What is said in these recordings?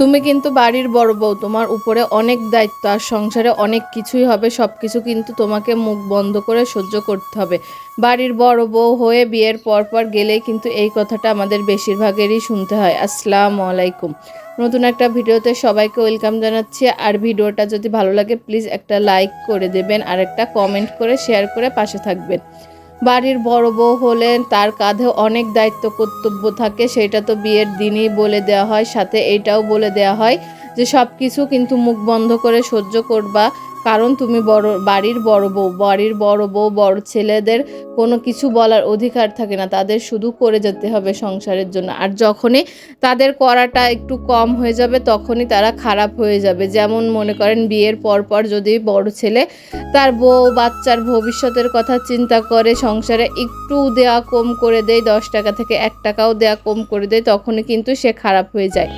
তুমি কিন্তু বাড়ির বড় বউ, তোমার উপরে অনেক দায়িত্ব আর সংসারে অনেক কিছুই হবে সব কিছু কিন্তু তোমাকে মুখ বন্ধ করে সহ্য করতে হবে। বাড়ির বড় বউ হয়ে বিয়ের পর পর গেলেই কিন্তু এই কথাটা আমাদের বেশিরভাগেরই শুনতে হয়। আসসালামু আলাইকুম। নতুন একটা ভিডিওতে সবাইকে ওয়েলকাম জানাচ্ছি। আর ভিডিওটা যদি ভালো লাগে, প্লিজ একটা লাইক করে দেবেন আর একটা কমেন্ট করে, শেয়ার করে পাশে থাকবেন। বাড়ির বড় বউ হলেন, তার কাঁধে অনেক দায়িত্ব কর্তব্য থাকে, সেটা তো বিয়ের দিনই বলে দেওয়া হয়, সাথে এটাও বলে দেওয়া হয়। যে সব কিছু কিন্তু মুখ বন্ধ করে সহ্য করবা। কারণ তুমি বড়, বাড়ির বড় বউ, বাড়ির বড় বউ, বড় ছেলেদের কোনো কিছু বলার অধিকার থাকে না। তাদের শুধু করে যেতে হবে সংসারের জন্য। আর যখনই তাদের করাটা একটু কম হয়ে যাবে, তখনই তারা খারাপ হয়ে যাবে। যেমন মনে করেন বিয়ের পর পর যদি বড় ছেলে তার বউ, বাচ্চার ভবিষ্যতের কথা চিন্তা করে সংসারে একটু দেয়া কম করে দেয়, দশ টাকা থেকে এক টাকাও দেয়া কম করে দেয়, তখনই কিন্তু সে খারাপ হয়ে যায়।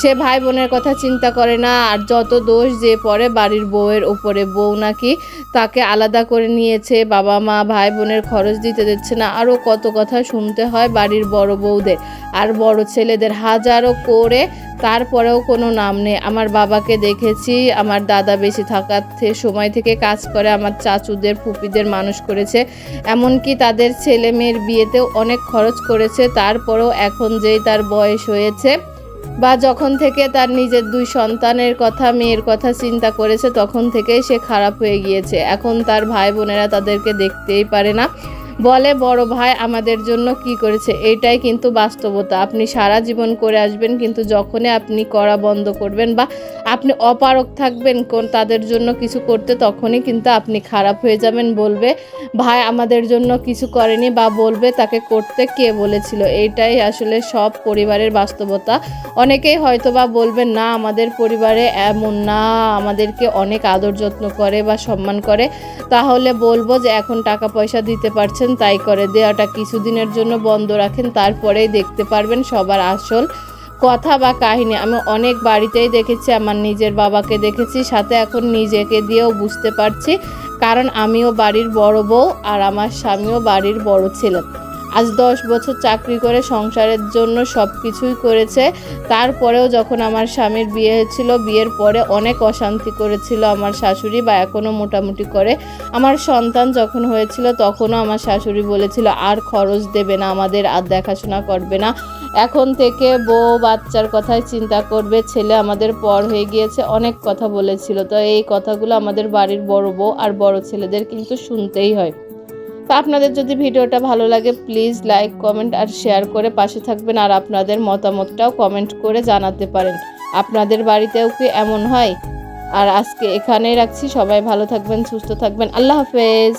সে ভাই বোনের কথা চিন্তা করে না, আর যত দোষ যে পড়ে বাড়ির বউয়ের ওপরে বউ নাকি তাকে আলাদা করে নিয়েছে বাবা মা ভাই বোনের খরচ দিতে দিচ্ছে না, আরও কত কথা শুনতে হয় বাড়ির বড় বউদের, আর বড় ছেলেদের হাজারো করে তারপরেও কোনো নাম নেই। আমার বাবাকে দেখেছি, আমার দাদা বেশি থাকার সময় থেকে কাজ করে, আমার চাচুদের, ফুপিদের মানুষ করেছে, এমনকি তাদের ছেলে মেয়ের বিয়েতেও অনেক খরচ করেছে, তারপরেও এখন যেই তার বয়স হয়েছে বা যখন থেকে তার নিজের দুই সন্তানের কথা, মেয়ের কথা চিন্তা করেছে, তখন থেকেই সে খারাপ হয়ে গিয়েছে। এখন তার ভাই বোনেরা তাদেরকে দেখতেই পারে না। বলে, বড় ভাই, আমাদের জন্য কি করেছে? এইটাই কিন্তু বাস্তবতা। আপনি সারা জীবন করে আসবেন, কিন্তু যখনই আপনি করা বন্ধ করবেন বা আপনি অপারক থাকবেন কোন তাদের জন্য কিছু করতে, তখনই কিন্তু আপনি খারাপ হয়ে যাবেন। বলবে, ভাই, আমাদের জন্য কিছু করেনি বা বলবে, তাকে করতে কে বলেছিল? এইটাই আসলে সব পরিবারের বাস্তবতা। অনেকেই হয়তো বা বলবেন, না, আমাদের পরিবারে এমন না, আমাদেরকে অনেক আদর যত্ন করে বা সম্মান করে। তাহলে বলব যে, এখন টাকা পয়সা দিতে পারছেন তাই করে। দেওয়াটা কিছুদিনের জন্য বন্ধ রাখেন, তারপরেই দেখতে পারবেন সবার আসল কথা বা কাহিনী। আমি অনেক বাড়িতেই দেখেছি, আমার নিজের বাবাকে দেখেছি, সাথে এখন নিজেকে দিয়েও বুঝতে পারছি, কারণ আমিও বাড়ির বড় বউ আর আমার স্বামীও বাড়ির বড় ছেলে। আজ দশ বছর চাকরি করে সংসারের জন্য সব কিছুই করেছে। তারপরেও যখন আমার স্বামীর বিয়ে হয়েছিল, বিয়ের পরে অনেক অশান্তি করেছিল আমার শাশুড়ি বা এখনও মোটামুটি করে। আমার সন্তান যখন হয়েছিল, তখনও আমার শাশুড়ি বলেছিল, আর খরচ দেবে না, আমাদের আর দেখাশোনা করবে না। এখন থেকে বউ বাচ্চার কথাই চিন্তা করবে, ছেলে আমাদের পর হয়ে গিয়েছে। অনেক কথা বলেছিল। তো এই কথাগুলো আমাদের বাড়ির বড় বউ আর বড় ছেলেদের কিন্তু শুনতেই হয়। তো আপনাদের যদি ভিডিওটা ভালো লাগে প্লিজ লাইক কমেন্ট আর শেয়ার করে পাশে থাকবেন আর আপনাদের মতামতটাও কমেন্ট করে জানাতে পারেন। আপনাদের বাড়িতেও কি এমন হয়? আর আজকে এখানেই রাখছি। সবাই ভালো থাকবেন, সুস্থ থাকবেন। আল্লাহ হাফেজ।